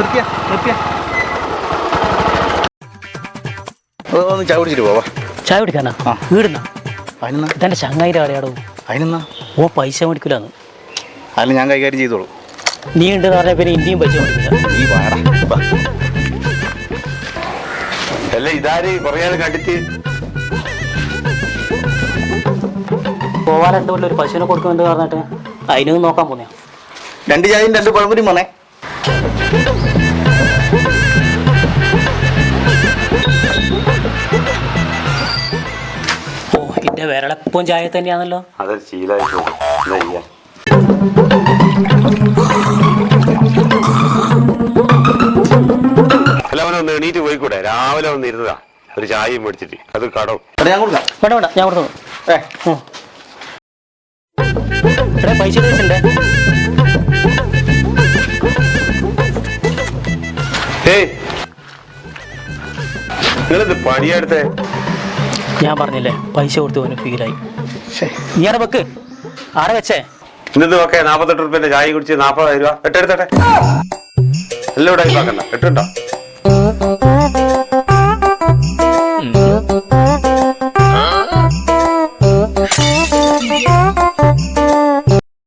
നിർത്തിയ നിർത്തിയ. ഒന്ന് ചായ കുടിച്ചിട്ട് പോവാ. ചായ കുടിക്കാനാ? ആ. വീടുന്ന? അതിനെന്നാ? ഇതെന്റെ ചങ്ങായിന്റെ കടയാടോ. അതിനെന്നാ? ഓ പൈസ മേടിക്കില്ലാന്ന് അതിന് ഞാൻ കൈകാര്യം ചെയ്തോളൂ. നീ ഉണ്ട് പറഞ്ഞ പിന്നെ ഇന്ത്യയും പൈസ മേടിക്കില്ല നീ വാടാ. അല്ല ഇതാര് കുറേ നാൾ കണ്ടിട്ട്? പോവാൻ രണ്ട് കൊല്ലം ഒരു പശുവിനെ കൊടുക്കുമെന്ന് പറഞ്ഞിട്ട് അതിനൊന്നും നോക്കാൻ പോന്നെയാ. രണ്ട് ചായയും രണ്ട് പഴമുരി പോണേ വിരളപ്പം ചായ തന്നെയാണല്ലോ. അതൊരു ശീലമായി പോകും അല്ല അവനൊന്ന് എണീറ്റ് പോയിക്കൂടെ? രാവിലെ ഒന്ന് ഇരുന്നതാ. ഒരു ചായയും മേടിച്ചിട്ട്. അത് കടവും ഞാൻ കൊടുക്കാം. വേണ്ട വേണ്ട ഞാൻ കൊടുത്തു ഏ പൈസ വെച്ചിട്ടുണ്ട്. ഏയ് നിങ്ങളെന്ത് പണിയെടുത്തേ ഞാൻ പറഞ്ഞില്ലേ പൈസ കൊടുത്ത് അവന് ഫീലായി നീ അവിടെ വെക്ക്. ആരെ വെച്ചേ. ഇന്നത് ഒക്കെ നാപ്പത്തെട്ട് റുപ്യന്റെ ചായ കുടിച്ച് നാപ്പതായിരം രൂപ. എട്ട് എടുത്തട്ടെ എല്ലാം ഇവിടെ ആക്കണ്ട എട്ടുണ്ടോ? ഉം.